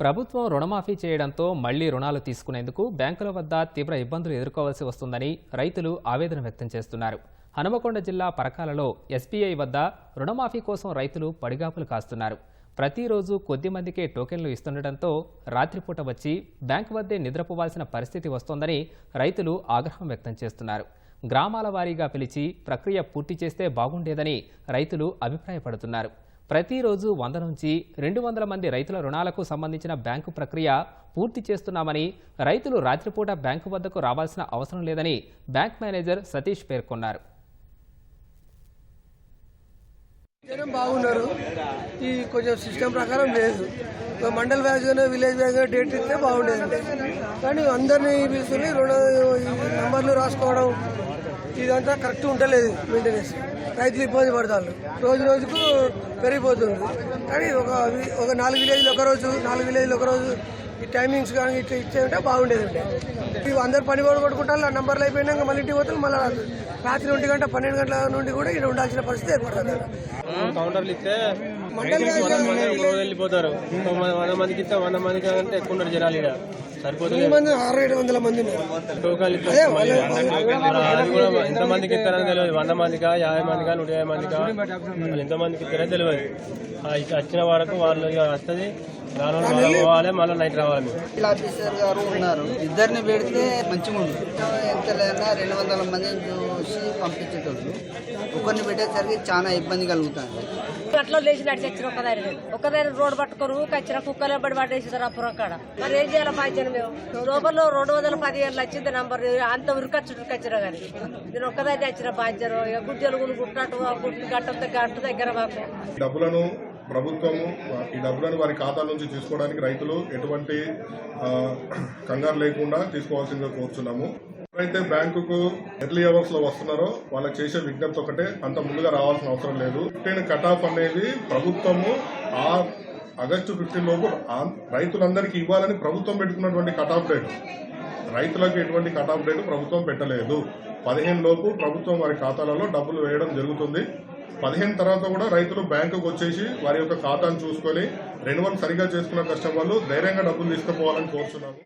ప్రభుత్వం రుణమాఫీ చేయడంతో మళ్ళీ రుణాలు తీసుకునేందుకు బ్యాంకుల వద్ద తీవ్ర ఇబ్బందులు ఎదుర్కోవాల్సి వస్తుందని రైతులు ఆవేదన వ్యక్తం చేస్తున్నారు. హనుమకొండ జిల్లా పరకాలలో ఎస్బీఐ వద్ద రుణమాఫీ కోసం రైతులు పడిగాపులు కాస్తున్నారు. ప్రతిరోజు కొద్ది మందికే టోకెన్లు ఇస్తుండటంతో రాత్రిపూట వచ్చి బ్యాంకు వద్దే నిద్రపోవాల్సిన పరిస్థితి వస్తోందని రైతులు ఆగ్రహం వ్యక్తం చేస్తున్నారు. గ్రామాల వారీగా పిలిచి ప్రక్రియ పూర్తి చేస్తే బాగుండేదని రైతులు అభిప్రాయపడుతున్నారు. ప్రతిరోజు వంద నుంచి రెండు వందల మంది రైతుల రుణాలకు సంబంధించిన బ్యాంకు ప్రక్రియ పూర్తి చేస్తున్నామని రైతులు రాత్రిపూట బ్యాంకు వద్దకు రావాల్సిన అవసరం లేదని బ్యాంక్ మేనేజర్ సతీష్ పేర్కొన్నారు. జనం బాగున్నారు. ఈ కొంచెం సిస్టమ్ ప్రకారం లేదు. మండల్ వ్యాజ్గానే విలేజ్ వ్యాజ్గానే డేట్ ఇస్తే బాగుండేది. కానీ అందరినీ పిలుచుకుని రుణ నంబర్లు రాసుకోవడం ఇదంతా కరెక్ట్ ఉండలేదు మెయింటెనెన్స్ రైతులు ఇబ్బంది పడతారు. రోజు రోజుకు పెరిగిపోతుంది. కానీ ఒక ఒక నాలుగు విలేజ్లు ఒక రోజు నాలుగు విలేజ్లు ఒక రోజు ఈ టైమింగ్స్ కానీ ఇట్లా ఇచ్చేయంటే బాగుండేది ఇవి అందరు పని కూడా కొట్టుకుంటారు ఆ నంబర్లు అయిపోయినాక మళ్ళీ ఇంటికి పోతే మళ్ళీ రాత్రి ఒంటి గంట పన్నెండు గంటల నుండి కూడా ఇక్కడ ఉండాల్సిన పరిస్థితి ఏర్పడుతుంది. కౌంటర్లు ఇస్తే వెళ్ళిపోతారు. వంద మందికి వంద మందికి అంటే ఎక్కువ జనాలు ఇక్కడ మంది ఆరు ఏడు వందల మంది ఎంత మందికి ఇస్తారని తెలియదు. వంద మందికా యాభై మందికా నూట యాభై మందికా? ఎంత మందికి ఇస్తారో తెలియదు. వచ్చిన వరకు వాళ్ళు వస్తుంది. పోవాలి మళ్ళీ నైట్ రావాలి ఆఫీసర్ గారు ఉన్నారు. ఇద్దరిని పెడితే మంచిగా ఉంది ఎంత లేదన్నా రెండు వందల మందిని చూసి పంపించేటోళ్ళు. ఒకరిని పెట్టేసరికి చాలా ఇబ్బంది కలుగుతుంది. గంటలో లేచి నడిచి వచ్చిన ఒకదారి ఒకదారి రోడ్డు పట్టుకొని ఊకొచ్చిన కుక్కలే బడి పట్టేసారు అప్పుడు అక్కడ మరి ఏం చేయాలి పాయించాను మేము? లోపల రెండు వందల పదిహేను వచ్చింది నంబర్. అంత ఉరికొచ్చి ఉరికొచ్చిన కానీ నేను ఒక్కదారి వచ్చిన బాధ్యను గుడ్డలు గుట్టట్టు గుడ్డు గట్ట గట్టు దగ్గర మాకు. డబ్బులను ప్రభుత్వము ఈ డబ్బులను వారి ఖాతాల నుంచి తీసుకోవడానికి రైతులు ఎటువంటి కంగారు లేకుండా తీసుకోవాల్సిందిగా కోరుతున్నాము ఎవరైతే బ్యాంకుకు ఎర్లీ అవర్స్లో వస్తున్నారో వాళ్ళకి చేసే విజ్ఞప్తి ఒకటే అంత ముందుగా రావాల్సిన అవసరం లేదు. ఫిఫ్టీన్ కట్ ఆఫ్ అనేది ప్రభుత్వము ఆ ఆగస్టు ఫిఫ్టీన్ లోపు రైతులందరికీ ఇవ్వాలని ప్రభుత్వం పెట్టుకున్నటువంటి కట్ ఆఫ్ డేట్. రైతులకు ఎటువంటి కట్ ఆఫ్ డేట్ ప్రభుత్వం పెట్టలేదు. పదిహేను లోపు ప్రభుత్వం వారి ఖాతాలలో డబ్బులు వేయడం జరుగుతుంది. పదిహేను తర్వాత కూడా రైతులు బ్యాంకుకు వచ్చేసి వారి యొక్క ఖాతాను చూసుకొని రెన్యువల్ సరిగా చేసుకున్న కస్టమర్లు ధైర్యంగా డబ్బులు తీసుకుపోవాలని కోరుతున్నాము